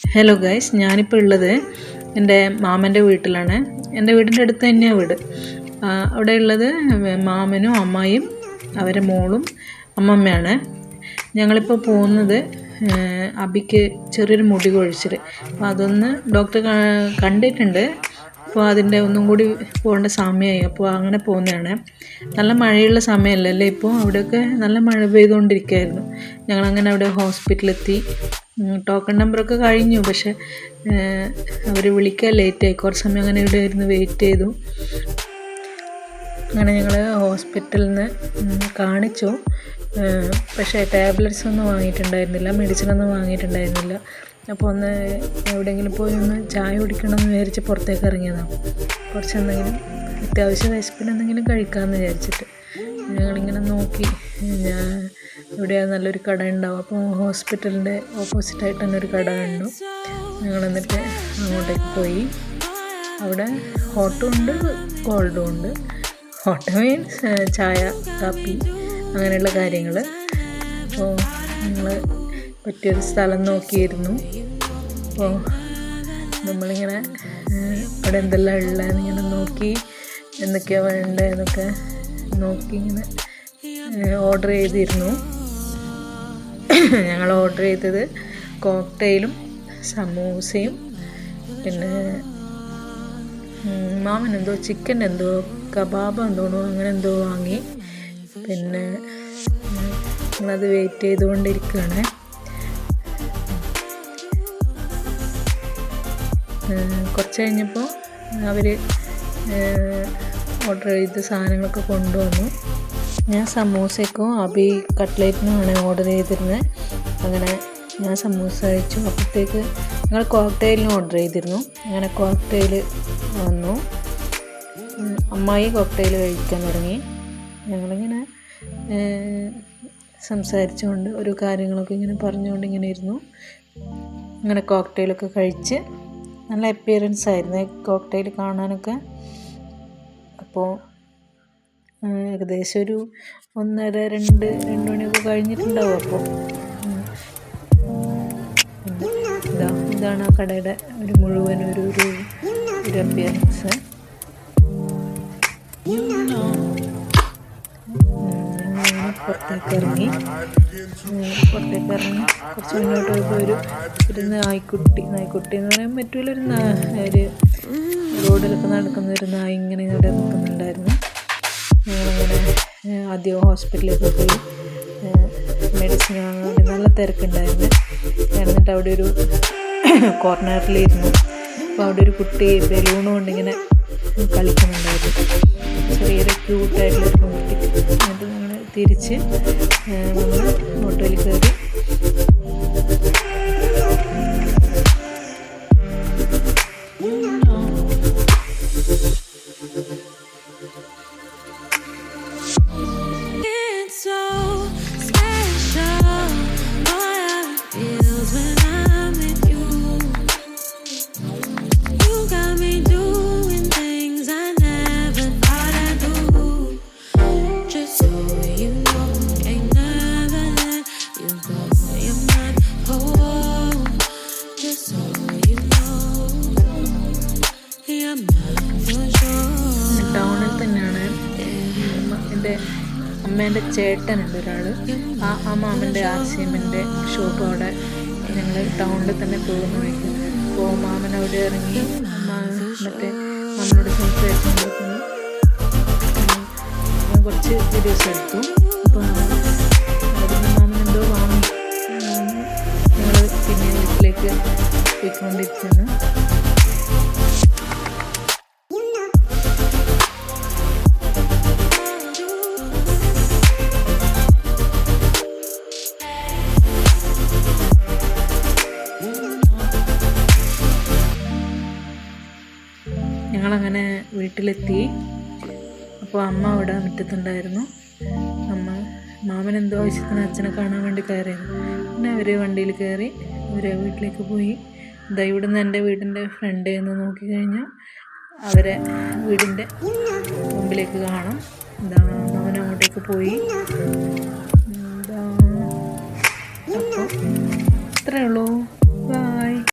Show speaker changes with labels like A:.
A: Hello guys ഞാനിപ്പോൾ ഉള്ളത് എന്റെ മാമന്റെ വീട്ടിലാണ്. എന്റെ വീടിന്റെ അടുത്ത് തന്നെയാണ് വീട്. അവിടെ ഉള്ളത് മാമനും അമ്മായിയും അവരെ മോളും അമ്മമ്മയാണ്. ഞങ്ങളിപ്പോൾ പോകുന്നത് അബിക്ക് ചെറിയൊരു മുടി കൊഴിച്ചിൽ അപ്പോൾ അതൊന്ന് ഡോക്ടർ കണ്ടിട്ടുണ്ട്. അപ്പോൾ അതിന്റെ ഒന്നും കൂടി പോകേണ്ട സമയമായി. അപ്പോൾ അങ്ങനെ പോകുന്നതാണ്. നല്ല മഴയുള്ള സമയമല്ലല്ലേ ഇപ്പോൾ അവിടെയൊക്കെ നല്ല മഴ പെയ്തുകൊണ്ടിരിക്കുകയായിരുന്നു ഞങ്ങളങ്ങനെ അവിടെ ഹോസ്പിറ്റലെത്തി ടോക്കൺ നമ്പറൊക്കെ കഴിഞ്ഞു. പക്ഷെ അവർ വിളിക്കാൻ ലേറ്റായി കുറച്ച് സമയം അങ്ങനെ ഇവിടെ ഇരുന്ന് വെയിറ്റ് ചെയ്തു. അങ്ങനെ ഞങ്ങൾ ഹോസ്പിറ്റലിൽ നിന്ന് കാണിച്ചു. പക്ഷേ ടാബ്ലറ്റ്സ് ഒന്നും വാങ്ങിയിട്ടുണ്ടായിരുന്നില്ല. മെഡിസിൻ ഒന്നും വാങ്ങിയിട്ടുണ്ടായിരുന്നില്ല. അപ്പോൾ ഒന്ന് എവിടെയെങ്കിലും പോയി ഒന്ന് ചായ കുടിക്കണം എന്ന് വിചാരിച്ച് പുറത്തേക്ക് ഇറങ്ങിയതാണ് കുറച്ച് എന്തെങ്കിലും അത്യാവശ്യം വിശപ്പിന് എന്തെങ്കിലും കഴിക്കാമെന്ന് വിചാരിച്ചിട്ട്. ഞങ്ങളിങ്ങനെ നോക്കി. ഞാൻ എവിടെയാണ് നല്ലൊരു കട ഉണ്ടാവും. അപ്പോൾ ഹോസ്പിറ്റലിന്റെ ഓപ്പോസിറ്റായിട്ട് തന്നെ ഒരു കട കണ്ടു. ഞങ്ങൾ എന്നിട്ട് അങ്ങോട്ടേക്ക് പോയി. അവിടെ ഹോട്ടും ഉണ്ട് കോൾഡും ഉണ്ട്. ഹോട്ട് മീൻസ് ചായ കാപ്പി അങ്ങനെയുള്ള കാര്യങ്ങൾ. അപ്പോൾ ഞങ്ങൾ പറ്റിയൊരു സ്ഥലം നോക്കിയിരുന്നു. അപ്പോൾ നമ്മളിങ്ങനെ അവിടെ എന്തെല്ലാം ഉള്ളതെന്ന് ഇങ്ങനെ നോക്കി എന്തൊക്കെയാണ് വേണ്ടതെന്നൊക്കെ നോക്കി ഇങ്ങനെ ഓർഡർ ചെയ്തിരുന്നു. ഞങ്ങൾ ഓർഡർ ചെയ്തത് കോക്ടെയിലും സമൂസയും പിന്നെ മാമൻ എന്തോ ചിക്കൻ എന്തോ കബാബ് എന്തോണോ അങ്ങനെ എന്തോ വാങ്ങി. പിന്നെ ഞങ്ങളത് വെയിറ്റ് ചെയ്തുകൊണ്ടിരിക്കുകയാണ്. കുറച്ച് കഴിഞ്ഞപ്പോൾ അവർ ഓർഡർ ചെയ്ത സാധനങ്ങളൊക്കെ കൊണ്ടുവന്നു. ഞാൻ സമൂസയ്ക്കും അബി കട്ട്ലേറ്റിനുമാണ് ഓർഡർ ചെയ്തിരുന്നത് അങ്ങനെ ഞാൻ സമൂസ കഴിച്ചു. അപ്പോഴത്തേക്ക് ഞങ്ങൾ കോക്ടെയിലിന് ഓർഡർ ചെയ്തിരുന്നു. അങ്ങനെ കോക്ടെയിൽ വന്നു. അമ്മായി കോക്ടെയിൽ കഴിക്കാൻ തുടങ്ങി. ഞങ്ങളിങ്ങനെ സംസാരിച്ചുകൊണ്ട് ഒരു കാര്യങ്ങളൊക്കെ ഇങ്ങനെ പറഞ്ഞുകൊണ്ട് ഇങ്ങനെ ഇരുന്നു. അങ്ങനെ കോക്ടെയിലൊക്കെ കഴിച്ച് നല്ല അപ്പിയറൻസ് ആയിരുന്നു. കോക്ടെയിൽ കാണാനൊക്കെ. അപ്പോൾ ഏകദേശം ഒരു ഒന്നര രണ്ട് രണ്ട് മണിയൊക്കെ കഴിഞ്ഞിട്ടുണ്ടാവും അപ്പോൾ ഇതാ ഇതാണ് ആ കടയുടെ ഒരു മുഴുവൻ ഒരു ഒരു ഒരു അപ്പിയറൻസ് പുറത്തേക്ക് ഇറങ്ങി. പുറത്തേക്ക് ഇറങ്ങി. കുറച്ച് മുന്നോട്ട് പോയപ്പോൾ ഒരു ഒരു നായ്ക്കുട്ടി. നായ്ക്കുട്ടി എന്ന് പറയാൻ പറ്റൂല ഒരു നാ- ഒരു റോഡിലൊക്കെ നടക്കുന്ന ഒരു നായ ഇങ്ങനെ ഇവിടെ നിൽക്കുന്നുണ്ടായിരുന്നു. ഏഹ്, ആദ്യം ഹോസ്പിറ്റലിലേക്ക് പോയി മെഡിസിൻ വാങ്ങാൻ വേണ്ടി നല്ല തിരക്കുണ്ടായിരുന്നു. എന്നിട്ട് അവിടെ ഒരു കോർണറിലിരുന്നു. അപ്പോൾ അവിടെ ഒരു കുട്ടി ബലൂൺ കൊണ്ട് ഇങ്ങനെ കളിക്കുന്നുണ്ടായിരുന്നു. ചെറിയൊരു ക്യൂട്ടായിട്ടുള്ളൊരു കുട്ടി. എന്നിട്ട് ഞങ്ങൾ തിരിച്ച് നമ്മൾ ഹോട്ടലിൽ കയറി. തന്നെയാണ്. എന്റെ അമ്മേന്റെ ചേട്ടനുണ്ട് ഒരാൾ ആ ആ മാമന്റെ ആർ സി ഷോപ്പ് അവിടെ ഞങ്ങൾ ടൗണിൽ തന്നെ പോകുന്ന. അപ്പോൾ മാമൻ അവിടെ ഇറങ്ങി മറ്റേ മാമനോട് സംസാരിച്ചുകൊണ്ടിരിക്കുന്നു കുറച്ച് വീഡിയോസ് എടുത്തു. അപ്പോൾ മാമൻ എന്തോ വാങ്ങി. ഞങ്ങൾ പിന്നെ വീട്ടിലേക്ക് പോയിക്കൊണ്ടിരിക്കുന്നു. ഞങ്ങളങ്ങനെ വീട്ടിലെത്തി. അപ്പോൾ അമ്മ അവിടെ മുറ്റത്തുണ്ടായിരുന്നു. അമ്മ മാമൻ എന്തോ ആവശ്യത്തിന് അച്ഛനെ കാണാൻ വേണ്ടി കയറിയത്. പിന്നെ അവർ വണ്ടിയിൽ കയറി അവരെ വീട്ടിലേക്ക് പോയി. ഇതാ ഇവിടുന്ന് എന്റെ വീടിന്റെ ഫ്രണ്ട് എന്ന് നോക്കിക്കഴിഞ്ഞാൽ അവരെ വീടിന്റെ മുമ്പിലേക്ക് കാണാം. എന്താ മാമൻ അങ്ങോട്ടേക്ക് പോയി. എന്താ ഇത്രയേ ഉള്ളൂ.